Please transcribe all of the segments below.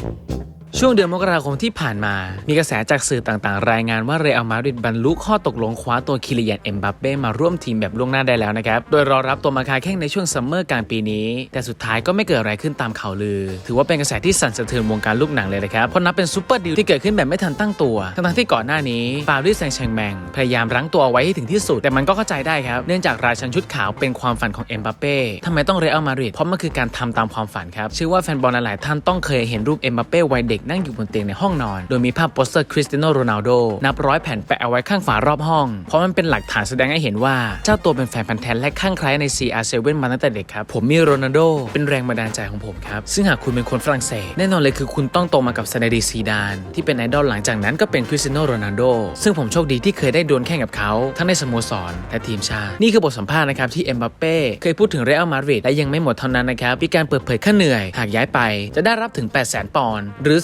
Thank you. ช่วงเดือนมกราคมที่ผ่านมา มีกระแสจากสื่อต่างๆ รายงานว่าเรอัลมาดริดบรรลุข้อตกลงคว้าตัวคิริยันเอ็มบัปเป้มาร่วมทีมแบบล่วงหน้าได้แล้วนะครับ โดยรอรับตัวมาคาแข่งในช่วงซัมเมอร์กลางปีนี้ แต่สุดท้ายก็ไม่เกิดอะไรขึ้นตามข่าวลือ ถือว่าเป็นกระแสที่สั่นสะเทือนวงการลูกหนังเลยนะครับ เพราะนับเป็นซูเปอร์ดีลที่เกิดขึ้นแบบไม่ทันตั้งตัว ทั้งๆที่ก่อนหน้านี้ปารีสแซงต์แชร์แมงพยายามรั้งตัวเอาไว้ให้ถึงที่สุด แต่มันก็เข้าใจได้ครับ เนื่องจากราชันชุดขาวเป็นความฝันของเอ็มบัปเป้ทำไมต้องเรอัลมาดริดเพราะมันคือการทำตามความฝันครับเชื่อว่าแฟนบอลหลายๆท่านต้องเคยเห็นรูปเอ็มบัปเป้วัยเด็กนั่งอยู่บนเตียงในห้องนอน โดยมีภาพโปสเตอร์คริสเตียโนโรนัลโดนับร้อยแผ่นแปะเอาไว้ข้างฝารอบห้อง เพราะมันเป็นหลักฐานแสดงให้เห็นว่าเจ้าตัวเป็นแฟนพันธ์แท้และข้างใคล้ใน CR7 มาตั้งแต่เด็กครับ ผมมีโรนัลโดเป็นแรงบันดาลใจของผมครับ ซึ่งหากคุณเป็นคนฝรั่งเศส แน่นอนเลยคือคุณต้องโตมากับซาเนดีซีดาน ที่เป็นไอดอลหลังจากนั้นก็เป็นคริสเตียโนโรนัลโดซึ่งผมโชคดีที่เคยได้ดวลแข่งกับเขาทั้งในสโมสรและทีมชาตินี่คือบทสัมภาษณ์นะครับที่เอ็มบัปเป้เคยพูดถึงเรอัลมาดริดและยังไม่หมดเท่านั้นนะครับมีการเปิดเผยค่าเหนื่อยหากย้ายไป จะได้รับถึง 8 0 0 0 0 0ปอนด์หรือ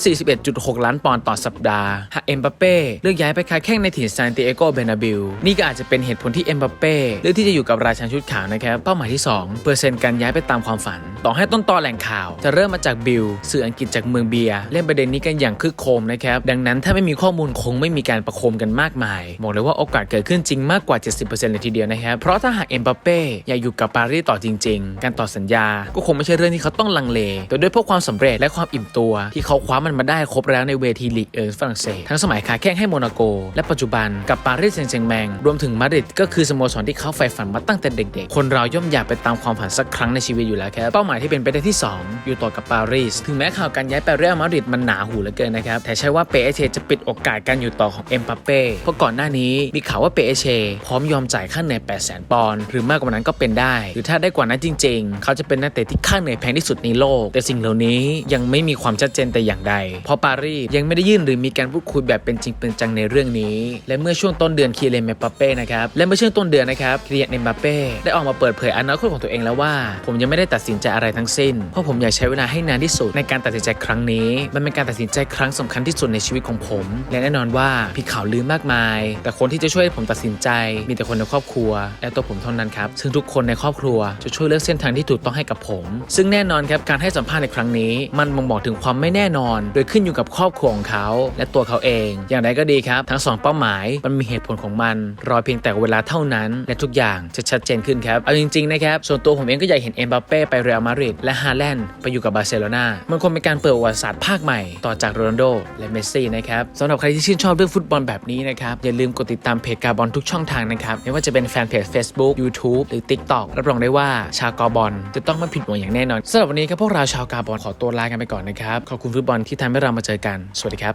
41.6 ล้านปอนด์ต่อสัปดาห์หากเอ็มบัปเป้เลือกย้ายไปค้าแข่งในถิ่นซานติเอโกเบนาบิลนี่ก็อาจจะเป็นเหตุผลที่เอ็มบัปเป้เลือกที่จะอยู่กับราชันชุดขาวนะครับเป้าหมายที่2เปอร์เซ็นต์การย้ายไปตามความฝัน ต่อให้ต้นตอแหล่งข่าว จะเริ่มมาจากบิลสื่ออังกฤษจากเมืองเบียเล่นประเด็นนี้กันอย่างคึกโคมนะครับดังนั้นถ้าไม่มีข้อมูลคงไม่มีการประโคมกันมากมายบอกเลยว่าโอกาสเกิดขึ้นจริงมากกว่า 70%เลยทีเดียวนะครับเพราะถ้าหากเอ็มบัปเป้อยากอยู่กับปารีสต่อจริง ๆ การต่อสัญญาก็คงไม่ใช่เรื่องที่เขาต้องลังเลแต่ด้วยพวกความสำเร็จและความอิ่มตัวที่เขาคว้ามันมาได้ครบแล้วในเวทีลีกเอิร์ฝรั่งเศสทั้งสมัยขาแข้งให้โมนาโก และปัจจุบันกับปารีสแซงต์แชร์แมงรวมถึงมาดริดก็คือสโมสรที่เขาใฝ่ฝันมาตั้งแต่เด็กๆ คนเราย่อมอยากไปตามความฝันสักครั้งในชีวิตอยู่แล้วครับเป้าหมายที่เป็นไปได้ที่ 2 อยู่ต่อกับปารีสถึงแม้ข่าวการย้ายไปเรอัลมาดริดมันหนาหูเหลือเกินนะครับแต่ใช่ว่าเปเอเชจะปิดโอกาสการอยู่ต่อของเอ็มบัปเป้เพราะก่อนหน้านี้มีข่าวว่าเปเอเชพร้อมยอมจ่ายค่าเหนื่อย8 0 0 0 0 0ปอนด์หรือมากกว่านั้นก็เป็นได้ หรือถ้าได้กว่านั้นจริง ๆ เขาจะเป็นนักเตะที่ค่าเหนื่อยแพงที่สุดในโลก แต่สิ่งเหล่านี้ยังไม่มีความชัดเจนแต่อย่างใดเพราะปารีสยังไม่ได้ยื่นหรือมีการพูดคุยแบบเป็นจริงเป็นจังในเรื่องนี้ และเมื่อช่วงต้นเดือนคีเรนเมปาเป้นะครับและเมื่อช่วงต้นเดือนนะครับคีเรนเมปาเป้ได้ออกมาเปิดเผยอนาคตของตัวเองแล้วว่า ผมยังไม่ได้ตัดสินใจอะไรทั้งสิ้น เพราะผมอยากใช้เวลาให้นานที่สุดในการตัดสินใจครั้งนี้ มันเป็นการตัดสินใจครั้งสำคัญที่สุดในชีวิตของผม และแน่นอนว่ามีข่าวลือมากมาย แต่คนที่จะช่วยผมตัดสินใจ มีแต่คนในครอบครัว และตัวผมเท่านั้นครับซึ่งทุกคนในครอบครัวจะช่วยเลือกเส้นทางที่ถูกต้องให้กับผม ซึ่งแน่นอนครับการให้สัมภาษณ์ในครั้งนี้ มันบ่งบอกถึงความไม่แน่นอน โดยขึ้นอยู่กับครอบครัวของเขาและตัวเขาเอง อย่างไรก็ดีครับ ทั้งสองเป้าหมายมันมีเหตุผลของมัน รอเพียงแต่เวลาเท่านั้น และทุกอย่างจะชัดเจนขึ้นครับ เอาจริงๆนะครับ ส่วนตัวผมเองก็อยากเห็นเอ็มบัปเป้ไปเรอัลมาดริดและฮาแลนด์ไปอยู่กับบาร์เซโลนามันคงเป็นการเปิดประวัติศาสตร์ภาคใหม่ต่อจากโรนัลโดและเมสซี่นะครับสำหรับใครที่ชื่นชอบเรื่องฟุตบอลแบบนี้นะครับอย่าลืมกดติดตามเพจกาบอลทุกช่องทางนะครับไม่ว่าจะเป็นแฟนเพจ Facebook YouTube หรือ TikTok รับรองได้ว่าชาวกาบอลจะต้องไม่ผิดหวังอย่างแน่นอนสำหรับวันนี้ครับพวกเราชาวกาบอลขอตัวลากันไปก่อนนะครับขอบคุณฟุตบอลที่ทำให้เรามาเจอกัน สวัสดีครับ